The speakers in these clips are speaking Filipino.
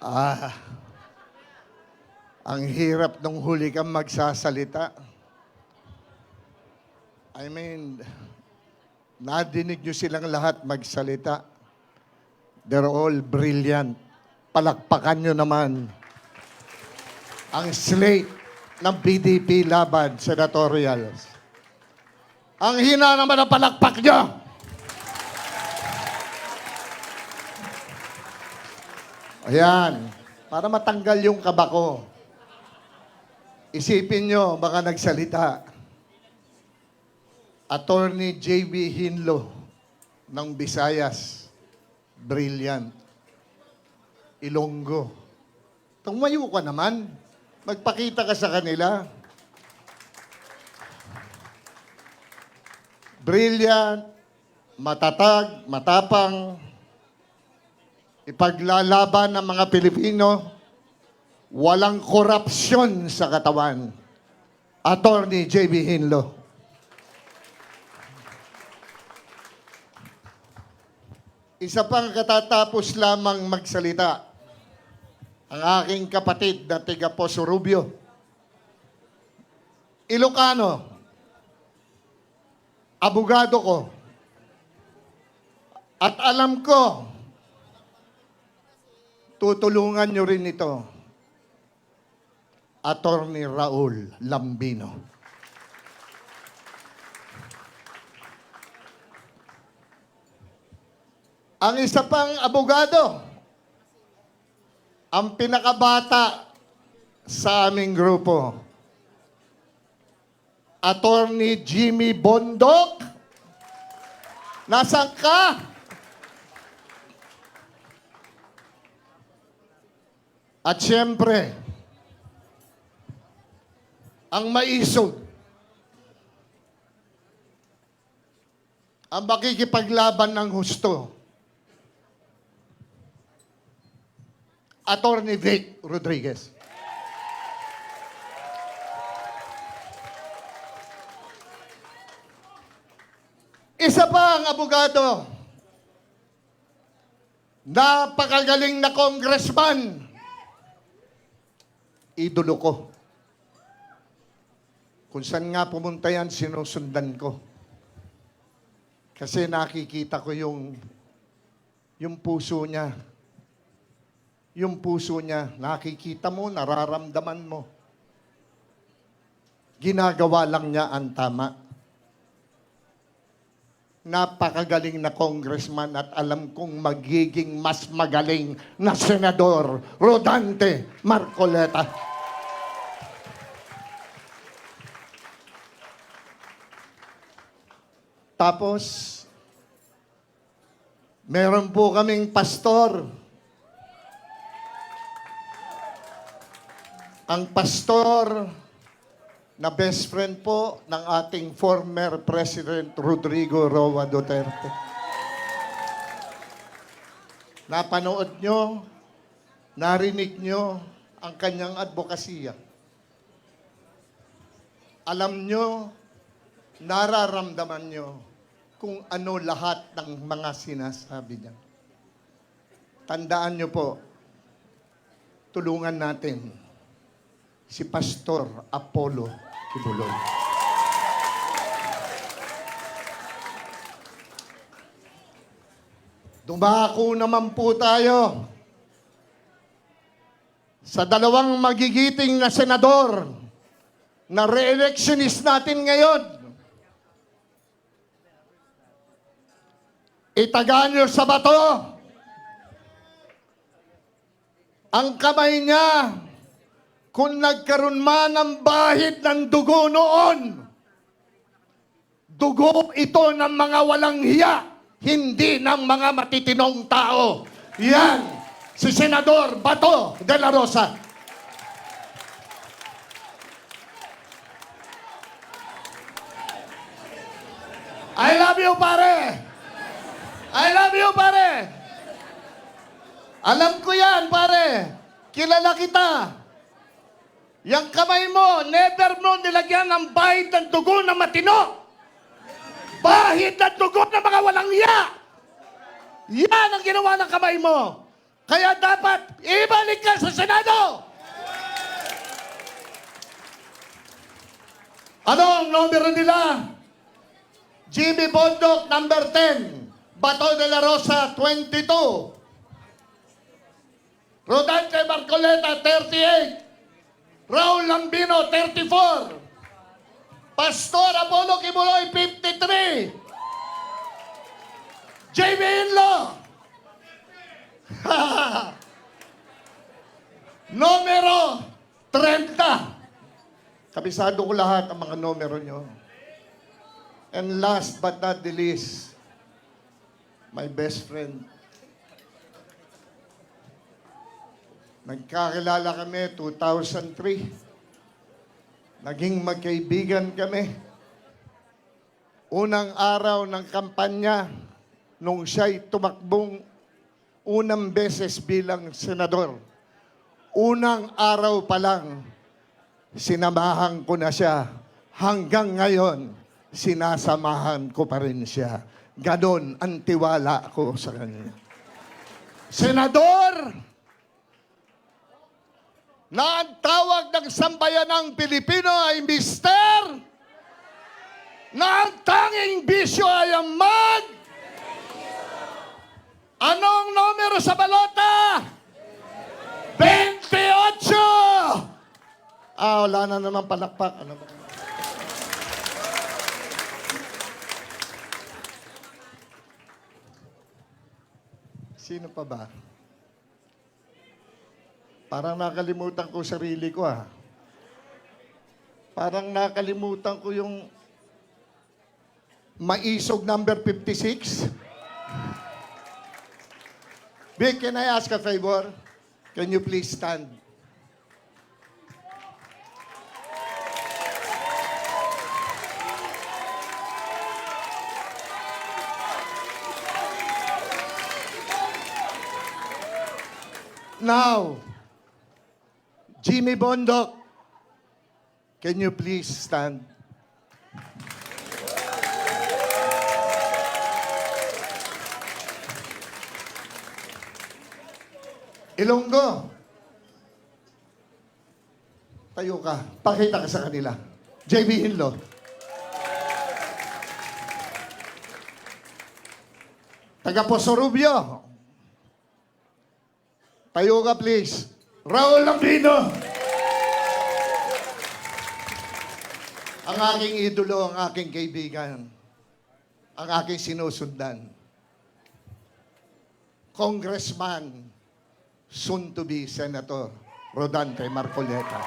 Ah, ang hirap nung huli kang magsasalita. I mean, nadinig nyo silang lahat magsalita. They're all brilliant. Palakpakan nyo naman ang slate ng BDP laban senatorials. Ang hina naman ang palakpak nyo. Ayan. Para matanggal yung kaba ko. Isipin nyo, baka nagsalita. Attorney J.B. Hinlo ng Visayas. Brilliant. Ilonggo. Tumayo ka naman. Magpakita ka sa kanila. Brilliant, matatag, matapang, ipaglalaban ng mga Pilipino, walang korupsyon sa katawan. Attorney J.B. Hinlo. Isa pang katatapos lamang magsalita, ang aking kapatid na tiga Poso Rubio. Ilocano, abogado ko, at alam ko, tutulungan nyo rin ito. Attorney Raul Lambino. Ang isa pang abogado, ang pinakabata sa aming grupo, Attorney Jimmy Bondok. Nasaan ka? At siyempre, ang maisog, ang makikipaglaban ng husto, Attorney Vic Rodriguez. Isa pa ang abogado, napakagaling na congressman, idolo ko. Kung saan nga pumunta yan, sinusundan ko. Kasi nakikita ko yung, yung puso niya. Yung puso niya, nakikita mo, nararamdaman mo. Ginagawa lang niya ang tama. Napakagaling na congressman at alam kong magiging mas magaling na senador, Rodante Marcoleta. Tapos, meron po kaming pastor. Ang pastor na best friend po ng ating former President Rodrigo Roa Duterte. Napanood nyo, narinig nyo ang kanyang advokasya. Alam nyo, nararamdaman nyo kung ano lahat ng mga sinasabi niya. Tandaan nyo po, tulungan natin si Pastor Apollo Kibuloy. Dumako naman po tayo sa dalawang magigiting na senador na re-electionist natin ngayon. Itaga nyo sa bato ang kamay niya kung nagkaroon man ng bahid ng dugo noon, dugo ito ng mga walang hiya, hindi ng mga matitinong tao. Yan, si Senador Bato de la Rosa. I love you, pare! I love you, pare! Alam ko yan, pare. Kilala kita. Yang kamay mo, never mo nilagyan ng bahid ng dugo na matino. Bahid ng dugo ng mga walang iya. Yan ang ginawa ng kamay mo. Kaya dapat ibalik ka sa Senado! Ano ang numero nila? Jimmy Bondok, number 10. Bato de la Rosa, 22. Rodante Marcoleta, 38. Raul Lambino, 34. Pastor Apollo Kibuloy, 53. JB Inlo. Numero 30. Kabisado ko lahat ang mga numero nyo. And last but not the least, my best friend. Nagkakilala kami 2003. Naging magkaibigan kami. Unang araw ng kampanya, nung siya'y tumakbong unang beses bilang senador. Unang araw pa lang, sinamahan ko na siya. Hanggang ngayon, sinasamahan ko pa rin siya. Ganon ang tiwala ko sa kanya. Senador! Na ang tawag ng sambayanang Pilipino ay Mister! Na ang tanging bisyo ay ang mag! Anong numero sa balota? 28! Ah, wala na naman palakpak. Ano ba? Sino pa ba? Parang nakalimutan ko sarili ko ah. Parang nakalimutan ko yung maisog number 56. Vic, can I ask a favor? Can you please stand? Now, Jimmy Bondok, can you please stand? Ilonggo. Tayo ka. Pakita ka sa kanila. JB Hinlo. Taga Poso Rubio. Tayo ka, please. Raul Lambino. Ang aking idolo, ang aking kaibigan, ang aking sinusundan. Congressman, soon to be Senator Rodante Marcoleta.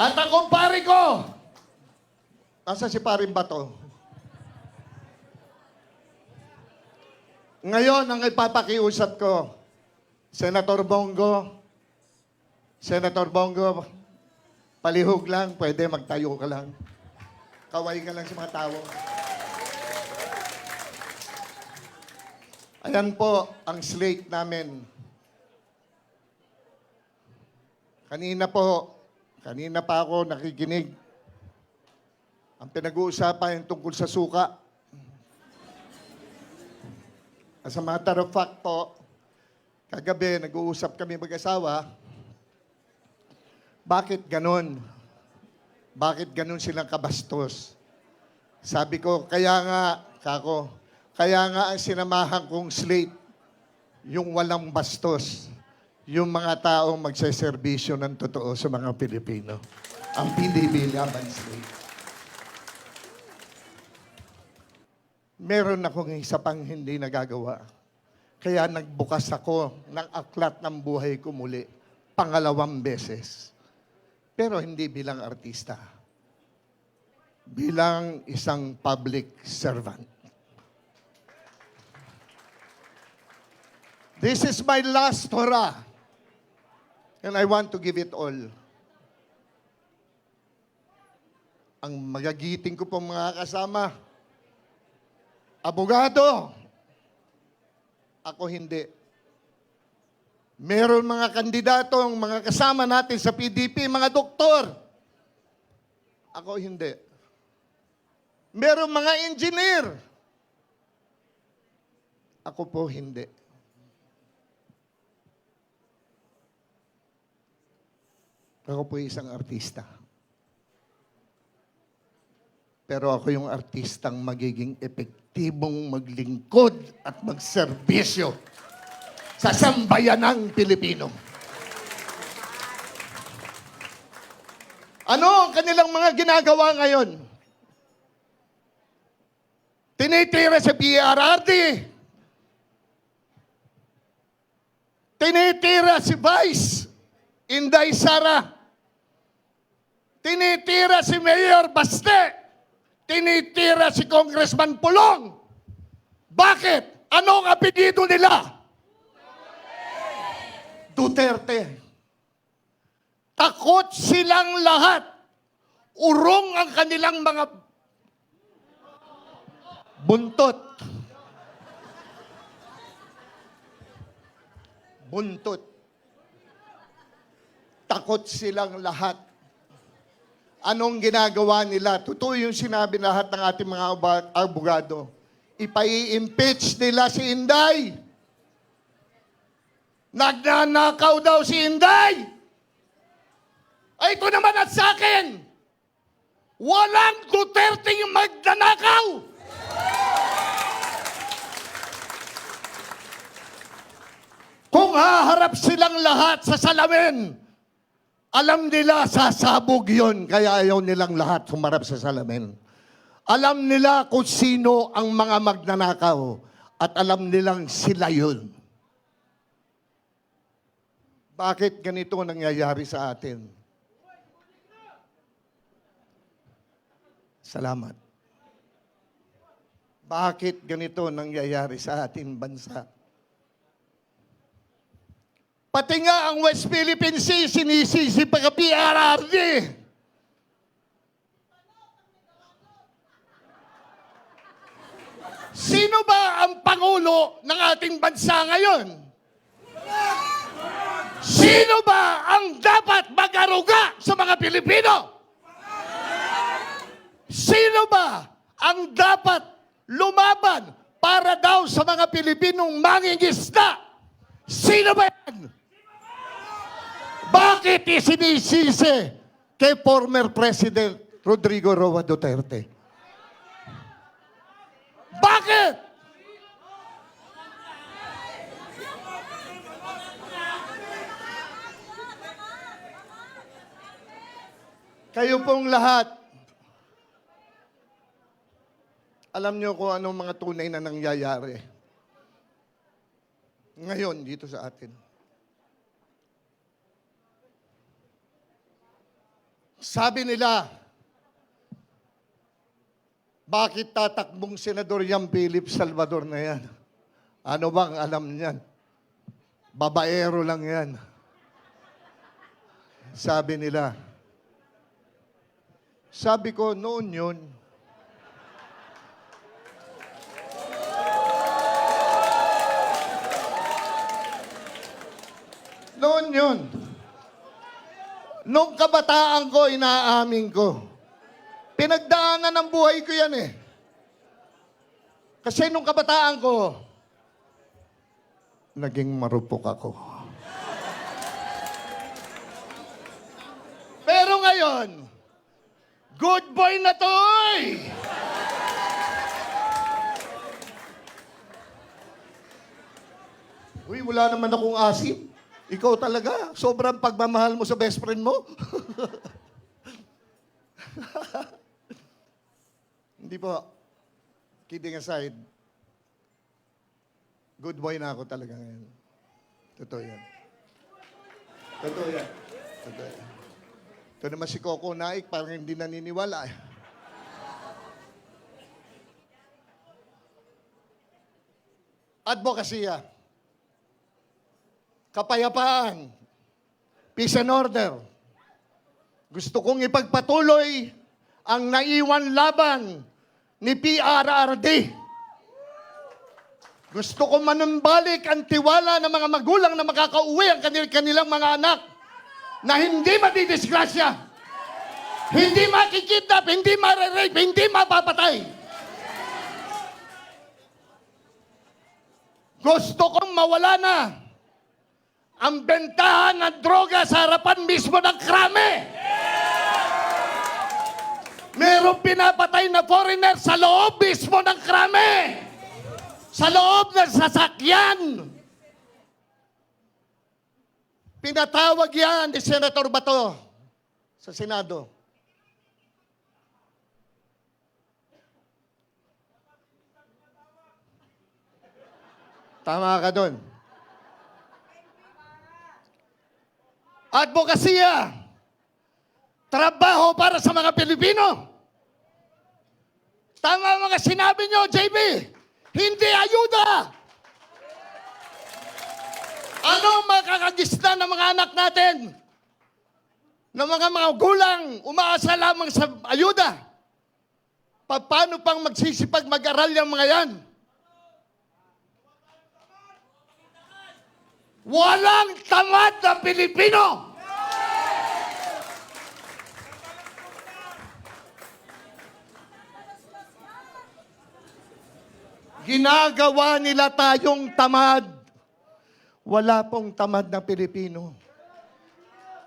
At ang kumpare ko, nasa si paring bato? Ngayon, ang ipapakiusap ko, Senator Bongo, Senator Bongo, palihog lang, pwede magtayo ka lang. Kaway ka lang sa mga tao. Ayan po ang slate namin. Kanina po, kanina pa ako nakikinig. Ang pinag-uusapan yung tungkol sa suka. As a matter of fact po, kagabi nag-uusap kami mag-asawa, bakit ganon? Bakit ganon silang kabastos? Sabi ko, kaya nga, kako, kaya nga ang sinamahan kong slate, yung walang bastos, yung mga taong magseserbisyo ng totoo sa mga Pilipino. Ang PDB Laban Slate. Meron akong isa pang hindi nagagawa. Kaya nagbukas ako ng aklat ng buhay ko muli, pangalawang beses. Pero hindi bilang artista. Bilang isang public servant. This is my last hurrah. And I want to give it all. Ang magagiting ko pong mga kasama, abogado, ako hindi. Meron mga kandidatong, mga kasama natin sa PDP, mga doktor. Ako hindi. Meron mga engineer. Ako po hindi. Ako po isang artista. Pero ako yung artistang magiging epektibong maglingkod at magserbisyo sa sambayanang Pilipino. Ano ang kanilang mga ginagawa ngayon? Tinitira sa PRRD. Tinitira si Vice Inday Sara. Tinitira si Mayor Baste. Tinitira si Congressman Pulong. Bakit? Anong apelido nila? Duterte. Takot silang lahat. Urong ang kanilang mga buntot. Buntot. Takot silang lahat. Anong ginagawa nila? Totoo yung sinabi lahat ng ating mga abogado. Ipai-impeach nila si Inday. Nagnanakaw daw si Inday. Ay, ito naman at sa akin. Walang Duterte yung magnanakaw. Kung haharap silang lahat sa salamin, alam nila sasabog yon kaya ayaw nilang lahat humarap sa salamin. Alam nila kung sino ang mga magnanakaw at alam nilang sila yun. Bakit ganito nangyayari sa atin? Salamat. Bakit ganito nangyayari sa ating bansa? Pati nga ang West Philippine Sea, sinisisi pa ka PRRD. Sino ba ang Pangulo ng ating bansa ngayon? Sino ba ang dapat mag-aruga sa mga Pilipino? Sino ba ang dapat lumaban para daw sa mga Pilipinong mangingisda? Sino ba yan? Bakit isinisisi kay former President Rodrigo Roa Duterte? Bakit? Kayo pong lahat, alam niyo kung anong mga tunay na nangyayari. Ngayon, dito sa atin. Sabi nila, bakit tatakbong senador yung Philip Salvador na yan? Ano bang alam niyan? Babaero lang yan. Sabi nila. Sabi ko, noon yun. Noon yun. Nung kabataan ko, inaamin ko. Pinagdaanan ng buhay ko yan eh. Kasi nung kabataan ko, naging marupok ako. Pero ngayon, good boy na to eh! Uy, wala naman akong asim. Ikaw talaga, sobrang pagmamahal mo sa best friend mo. Hindi po. Kidding aside, good boy na ako talaga ngayon. Totoo yan. Totoo yan. Totoo yan. Ito naman si Coco Naik, parang hindi naniniwala. eh. Advokasya. Kapayapaan. Peace and order. Gusto kong ipagpatuloy ang naiwan laban ni PRRD. Gusto ko manumbalik ang tiwala ng mga magulang na makakauwi ang kanil kanilang mga anak na hindi madidisgrasya, hindi makikidnap, hindi marerape, hindi mapapatay. Gusto kong mawala na ang bentahan ng droga sa harapan mismo ng krame. Merong pinapatay na foreigner sa loob mismo ng krame. Sa loob ng sasakyan. Pinatawag yan ni Senator Bato sa Senado. Tama ka doon. Advokasya. Trabaho para sa mga Pilipino. Tama mga sinabi nyo, JB. Hindi ayuda. Ano makakagisna ng mga anak natin? Ng mga mga gulang, umaasa lamang sa ayuda. Pa- Paano pang magsisipag mag-aral yung mga yan? Walang tamad na Pilipino! Ginagawa nila tayong tamad. Wala pong tamad na Pilipino.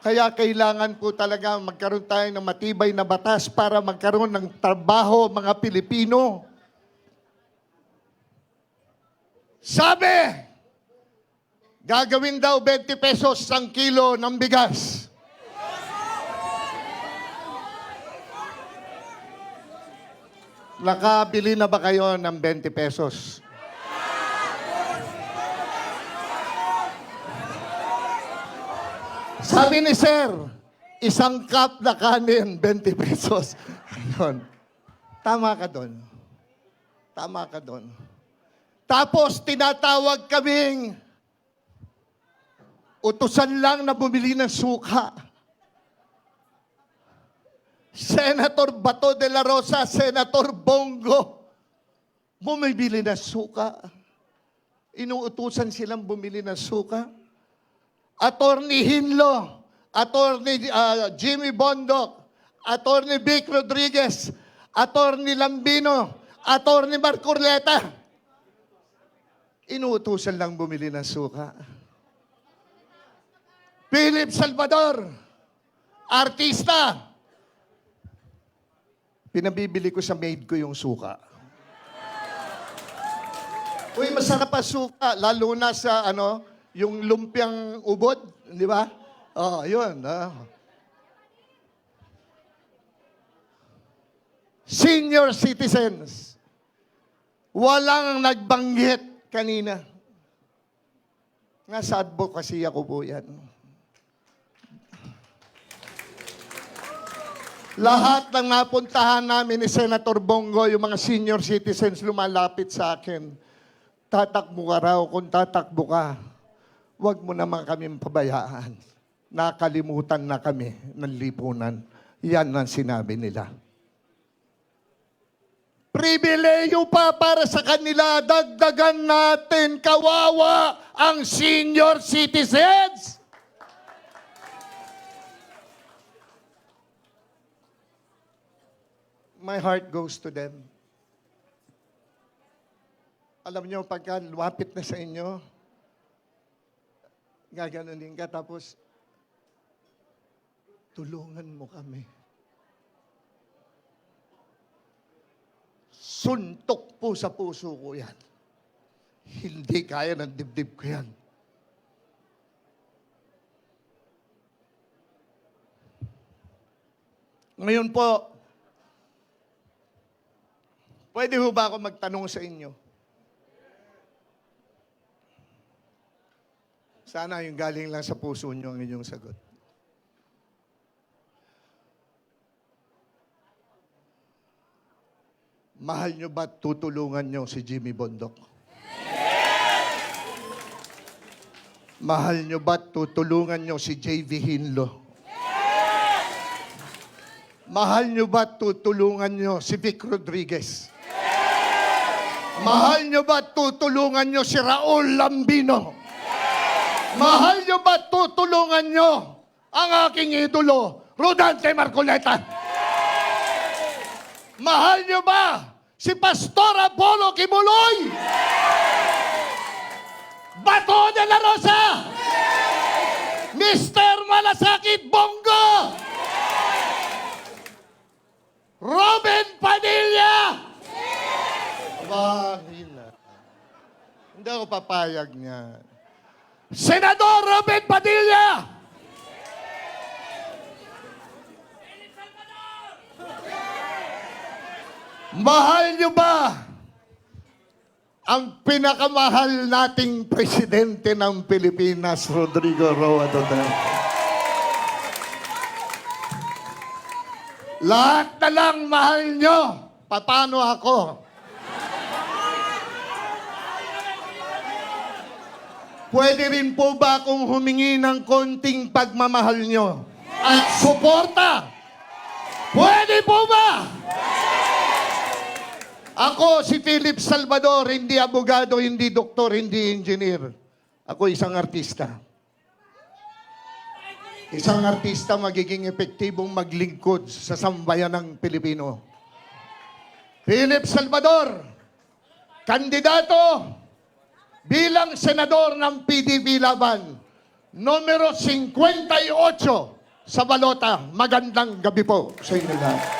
Kaya kailangan po talaga magkaroon tayo ng matibay na batas para magkaroon ng trabaho mga Pilipino. Sabi, gagawin daw 20 pesos ang kilo ng bigas. Nakabili na ba kayo ng 20 pesos? Sabi ni Sir, isang cup na kanin, 20 pesos. Ayun. Tama ka doon. Tama ka doon. Tapos tinatawag kaming utusan lang na bumili ng suka. Senator Bato de la Rosa, Senator Bongo, bumibili ng suka. Inuutusan silang bumili ng suka. Attorney Hinlo, Attorney ah, Jimmy Bondok, Attorney Vic Rodriguez, Attorney Lambino, Attorney Marcorleta. Inuutusan lang bumili ng suka. Philip Salvador, artista. Pinabibili ko sa maid ko yung suka. Uy, masarap ang suka, lalo na sa ano, yung lumpiang ubod, di ba? Oh, yun. ah. Senior citizens, walang nagbanggit kanina. Nga sa advocacy ako po yan. Lahat ng napuntahan namin ni Senator Bongo, yung mga senior citizens lumalapit sa akin. Tatakbo ka raw. Kung tatakbo ka, huwag mo naman kami pabayaan. Nakalimutan na kami ng lipunan. Yan ang sinabi nila. Pribileyo pa para sa kanila, dagdagan natin kawawa ang senior citizens. My heart goes to them. Alam niyo, pagka lumapit na sa inyo, gaganunin ka, tapos, tulungan mo kami. Suntok po sa puso ko yan. Hindi kaya ng dibdib ko yan. Ngayon po, pwede ho ba ako magtanong sa inyo? Sana yung galing lang sa puso nyo ang inyong sagot. Mahal nyo ba tutulungan nyo si Jimmy Bondok? Mahal nyo ba tutulungan nyo si JV Hinlo? Mahal nyo ba tutulungan nyo si Vic Rodriguez? Mahal nyo ba tutulungan nyo si Raul Lambino? Mahal nyo ba tutulungan nyo ang aking idolo, Rodante Marcoleta? Mahal nyo ba si Pastor Apollo Kibuloy? Bato de la Rosa! Mr. Malasakit Bongo! Robin Padilla! Aba, yun na. Hindi ako papayag niya. Senador Robin Padilla! Mahal niyo ba ang pinakamahal nating presidente ng Pilipinas, Rodrigo Roa Duterte? Lahat na lang mahal nyo. Paano ako? Pwede rin po ba akong humingi ng konting pagmamahal nyo? At suporta? Pwede po ba? Ako si Philip Salvador, hindi abogado, hindi doktor, hindi engineer. Ako isang artista. Isang artista magiging epektibong maglingkod sa sambayan ng Pilipino. Philip Salvador, kandidato bilang senador ng PDP Laban, numero 58 sa balota. Magandang gabi po sa inyo lahat.